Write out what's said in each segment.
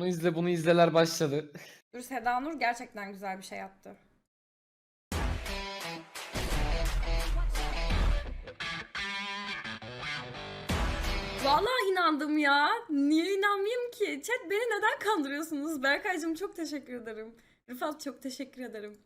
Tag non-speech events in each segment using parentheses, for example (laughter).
Onu izle bunu izleler başladı. (laughs) Dur Seda Nur gerçekten güzel bir şey yaptı. Vallahi inandım ya. Niye inanmayayım ki? Chat beni neden kandırıyorsunuz? Berkaycığım çok teşekkür ederim. Rıfat çok teşekkür ederim.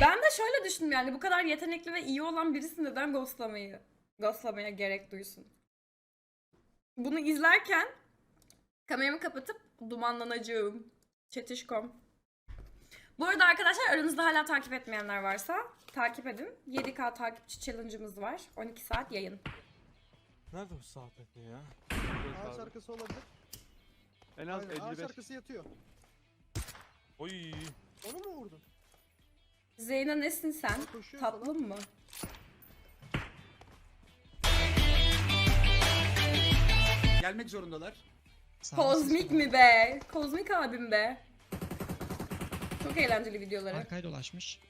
Ben de şöyle düşündüm yani bu kadar yetenekli ve iyi olan birisi neden ghostlamayı, ghostlamaya gerek duysun? Bunu izlerken kameramı kapatıp dumanlanacağım. Çetişkom. Bu arada arkadaşlar aranızda hala takip etmeyenler varsa takip edin. 7K takipçi challenge'ımız var. 12 saat yayın. Nerede bu peki ya? Ağaç arkası olabilir. En az Aynen, ağaç 55. arkası yatıyor. Oy. Onu mu vurdun? Zeyna nesin sen? Koşuyor. Tatlım mı? Gelmek zorundalar. Kozmik mi be? Kozmik abim be. Çok eğlenceli videoları. Arkaya dolaşmış.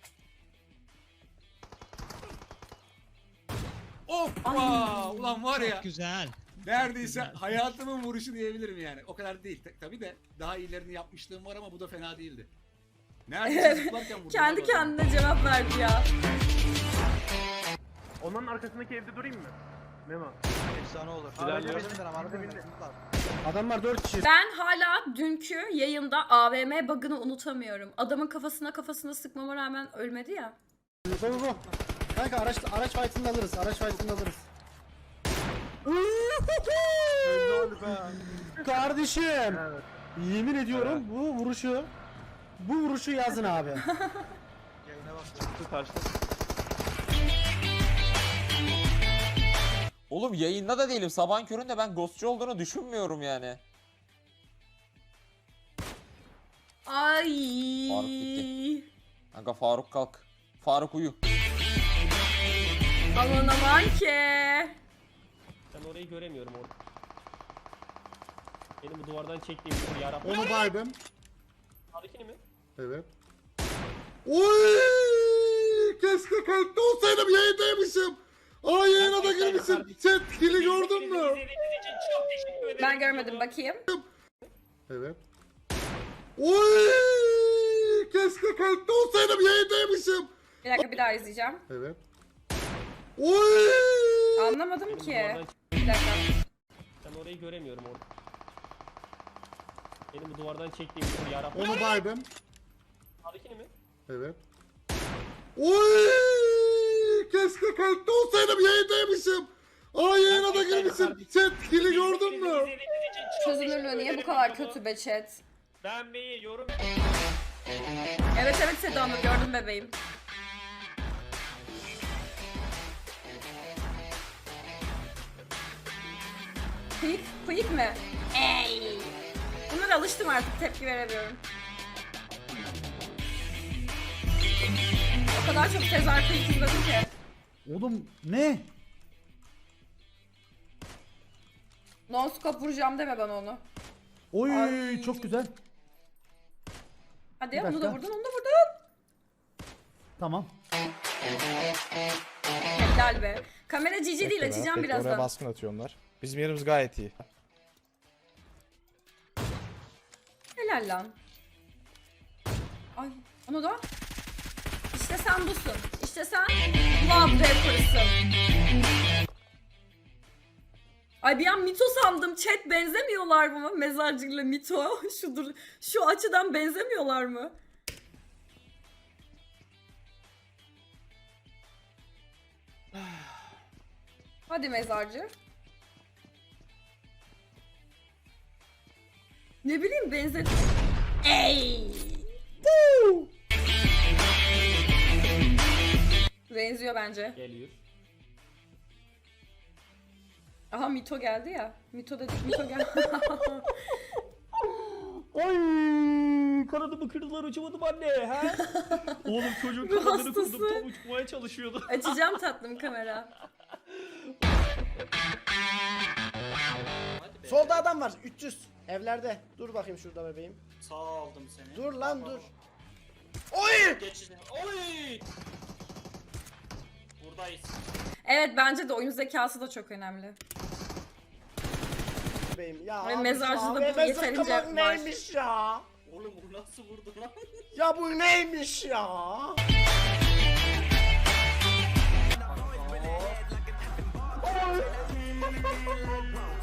Hoppa! Ulan var ya. Çok güzel. Neredeyse güzel. hayatımın vuruşu diyebilirim yani. O kadar değil. Ta- Tabii de daha iyilerini yapmışlığım var ama bu da fena değildi. Neredeyse zıplarken vurdum. Kendi kendine cevap verdi ya. Onların arkasındaki evde durayım mı? Memo. Efsane olur. Araca bindim. Adamlar 4 kişi. Ben hala dünkü yayında AVM bug'ını unutamıyorum. Adamın kafasına kafasına sıkmama rağmen ölmedi ya. Bu bu bu. Kanka araç araç fight'ını alırız. Araç fight'ını alırız. Kardeşim. Evet. Yemin ediyorum bu vuruşu bu vuruşu yazın abi. (laughs) Çıktı karşıda. Oğlum yayında da değilim. Sabahın köründe ben ghostçu olduğunu düşünmüyorum yani. Ay. Faruk gitti. Kanka Faruk kalk. Faruk uyu. Aman aman ki. Ben orayı göremiyorum orada. Benim bu duvardan çektiğim bir yarabbim. Onu baydım. Sağdakini mi? Evet. Oy! Keşke kayıtta olsaydım yayındaymışım. Aa girmişim. Chat kili gördün mü? İzlediğiniz için çok teşekkür ederim. Ben görmedim bakayım. Evet. Oy! Keşke kayıtta olsaydım yayındaymışım. Bir dakika bir daha izleyeceğim. Evet. Oy! Anlamadım ki. Bir dakika. Ben orayı göremiyorum orada. Benim bu duvardan çektiğim bir yarabbim. Onu baydım. Sağdakini mi? Evet. Oy! Keşke kayıtta olsaydım yayındaymışım. Aa yayına da girmişim. Chat kili gördün mü? Çözünürlüğü niye bu kadar kötü be chat? Ben bir yorum... Evet evet Seda Nur gördüm bebeğim. Kıyık, kıyık mı? Ey! Bunlara alıştım artık tepki veremiyorum. O kadar çok Sezar Kıyık izledim ki. Oğlum ne? Non stop vuracağım deme bana onu. Oy Ay. çok güzel. Hadi Bir onu da dakika. vurdun onu da vurdun. Tamam. Helal be. Kamera cici değil açacağım Oraya birazdan. baskın atıyor onlar. Bizim yerimiz gayet iyi. Helal lan. Ay onu da. İşte sen busun. İşte sen Blood Rapper'sın. Ay bir an Mito sandım. Chat benzemiyorlar mı? Mezarcıyla Mito. (laughs) şu, dur- şu açıdan benzemiyorlar mı? (sighs) Hadi mezarcı. Ne bileyim benzet. Ey! Woo! Benziyor bence. Geliyor. Aha Mito geldi ya. Mito dedik Mito geldi. (laughs) Ay kanadımı kırdılar uçamadım anne ha? Oğlum çocuğun (laughs) kanadını kırdım hastası. tam uçmaya çalışıyordu. (laughs) Açacağım tatlım kamera. Solda adam var 300 evlerde. Dur bakayım şurada bebeğim. Sağ aldım seni. Dur lan dur. Oy! Geçti. Oy! Vurdum Evet bence de oyun zekası da çok önemli. Beyim. Ya Ve abi mezarcıda ya, bu yeterince var. neymiş ya? Oğlum bu nasıl vurdu lan? ya bu neymiş ya?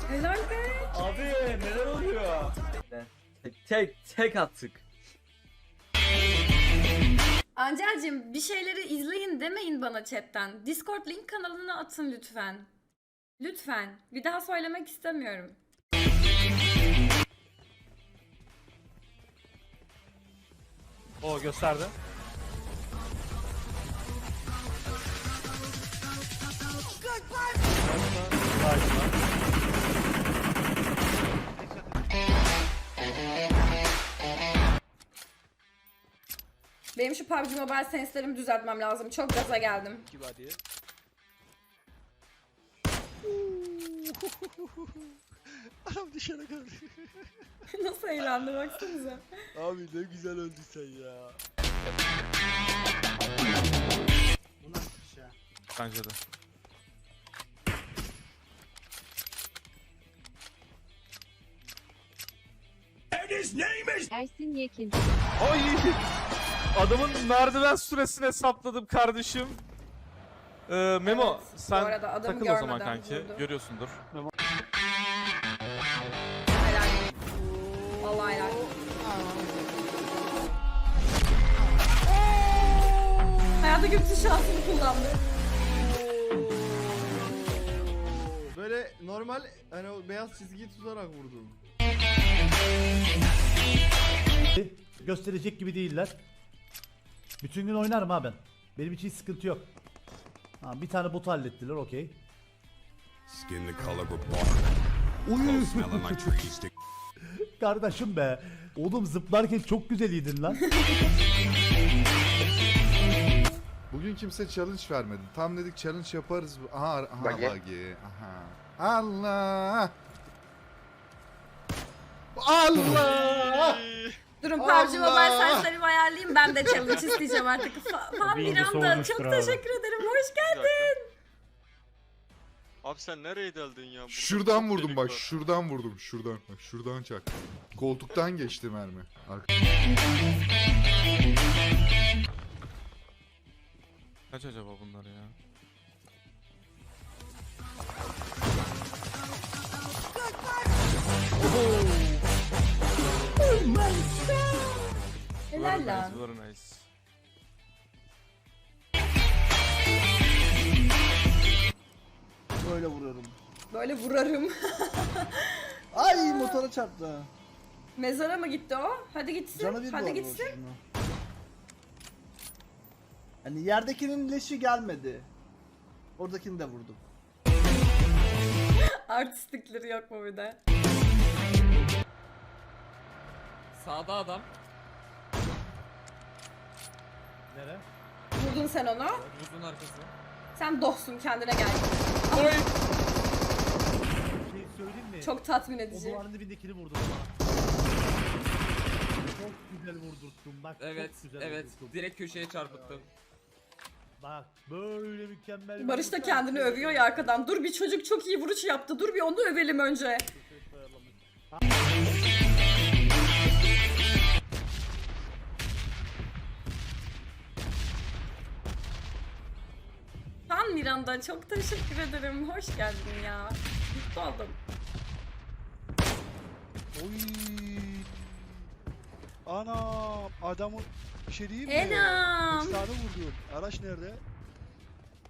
Helal be. Abi neler oluyor? Tek tek attık. Angel'cim bir şeyleri izleyin demeyin bana chatten. Discord link kanalına atın lütfen. Lütfen. Bir daha söylemek istemiyorum. O gösterdi. Benim şu PUBG Mobile senslerimi düzeltmem lazım. Çok gaza geldim. Adam dışarı kaldı. (laughs) Nasıl eğlendi baksanıza. Abi ne güzel öldün sen ya. Bence de. Ersin Yekin. Ay! Adamın merdiven süresini hesapladım kardeşim. Ee, Memo Evet, sen arada adamı takıl o zaman kanki. vurdu. Görüyorsundur. Helal. Vallahi helal. Hayattaki bütün şansını kullandı. Böyle normal hani o beyaz çizgiyi tutarak vurdum. Gösterecek gibi değiller. Bütün gün oynarım ha ben. Benim için hiç sıkıntı yok. Ha, bir tane botu hallettiler okey. Skin the color of. Uy. Smelling like trees. Kardeşim be. Oğlum zıplarken çok güzel iyiydin lan. Bugün kimse challenge vermedi. Tam dedik challenge yaparız. Aha, aha Buggy. buggy. Aha. Allah. Allah. Durun! PUBG Mobile senslerimi ayarlayayım. Ben de challenge isteyeceğim artık. Fa- Fan Bir anda. Çok abi. teşekkür ederim. Hoş geldin. Abi sen nereye deldin ya? Burada Şuradan vurdum bak. var. Şuradan vurdum. Şuradan. Bak şuradan çak. Koltuktan geçti mermi. Arka- Kaç acaba bunlar ya? Helal Very nice, very nice. Böyle vuruyorum. Böyle vurarım. (laughs) Ay motora çarptı. Mezara mı gitti o? Hadi gitsin. Canı bir bu Hadi gitsin. Hani yerdekinin leşi gelmedi. Oradakini de vurdum. (laughs) Artistlikleri yok mu bir de? Sağda adam. Nere? Vurdun sen onu. Buzun arkası. Sen dohsun kendine gel. Bir şey söyleyeyim mi? Çok tatmin O edici. duvarın dibindekini vurdum ama. Çok güzel vurdurttum bak. Evet, çok güzel evet. vurdurttum. Direkt köşeye çarpıttım. Bak böyle mükemmel. bir Barış da vuruş kendini yaptı. övüyor ya arkadan. Dur bir çocuk çok iyi vuruş yaptı. Dur bir onu övelim önce. Fan Miranda çok teşekkür ederim. Hoş geldin ya. Mutlu oldum. Oy. Ana adamı bir şey diyeyim mi? Enam. Tane vurdun? Araç nerede?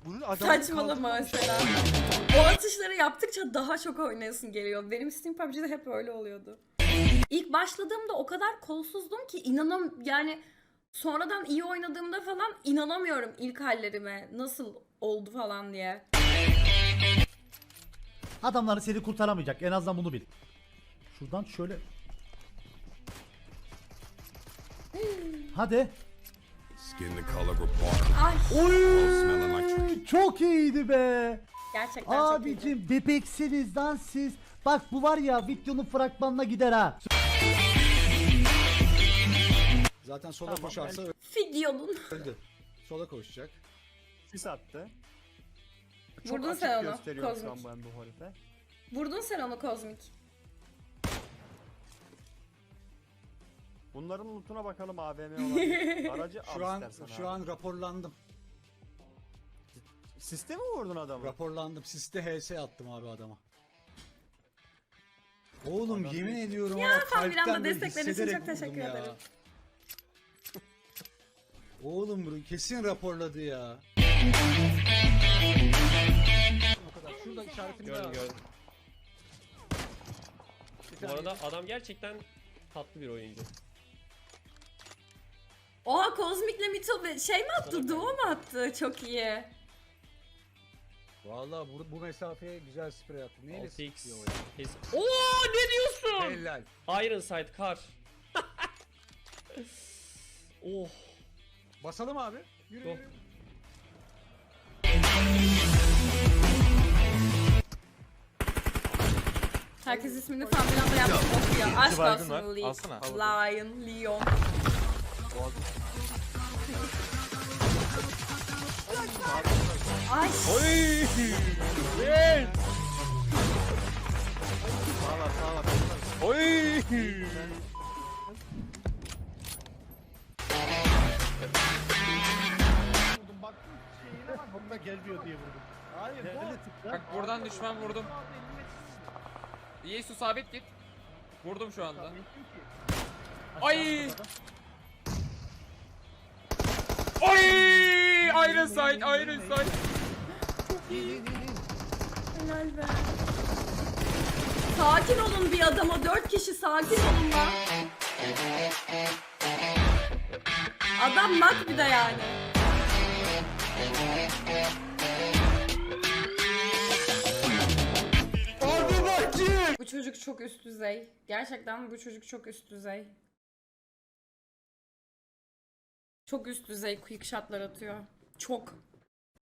Bunun adamı Saçmalama mesela. O atışları yaptıkça daha çok oynayasın geliyor. Benim Steam PUBG'de hep öyle oluyordu. İlk başladığımda o kadar kolsuzdum ki inanam yani sonradan iyi oynadığımda falan inanamıyorum ilk hallerime. Nasıl oldu falan diye. Adamlar seni kurtaramayacak. En azından bunu bil. Şuradan şöyle. Hadi. Ay. Oy, çok iyiydi be. gerçekten çok iyiydi. Abicim bebeksiniz lan siz. Bak bu var ya videonun fragmanına gider ha. Zaten sola koşarsa Videonun. öldü. Sola koşacak. Sis attı. Çok Vurdun açık sen onu, gösteriyorum şu an kozmik. ben bu harife. Vurdun sen onu kozmik. Bunların lootuna bakalım AVM olabilir. (laughs) Aracı Şu al an istersen şu abi. an raporlandım. Siste mi vurdun adamı? Raporlandım. Siste HS attım abi adama. Oğlum Adam yemin neyse. ediyorum Ya, kalpten böyle desteklerin için çok teşekkür ederim. Oğlum bunu kesin raporladı ya. Şurada işaretini Gördüm. Bu arada adam gerçekten tatlı bir oyuncu. Oha kozmikle Mito be- şey mi attı? Duo mu attı? Çok iyi. Vallahi bu, bu mesafeye güzel sprey attı. Neyle 6x. sıkıyor o ya? Kes. Oo ne diyorsun? Helal. Ironside kar. (laughs) oh. Basalım abi. Yürü Go. yürü. Herkes ismini Familanda yaptı okuyor. Aşk olsun var. Lee. Alsana. Lion, Leon. Ay Oy! Sağ var sağ var. Oy! Vurdum baktım şeyine bak bunda gelmiyor diye vurdum. Hayır? Bak buradan düşman vurdum. Yesu sabit git. Vurdum şu anda. Ay! Oy! Iron side, iron side. helal be. Sakin olun bir adama. Dört kişi sakin olun lan. Adam mak bir de yani. Bu çocuk çok üst düzey. Gerçekten bu çocuk çok üst düzey. Çok üst düzey quick shotlar atıyor. Çok.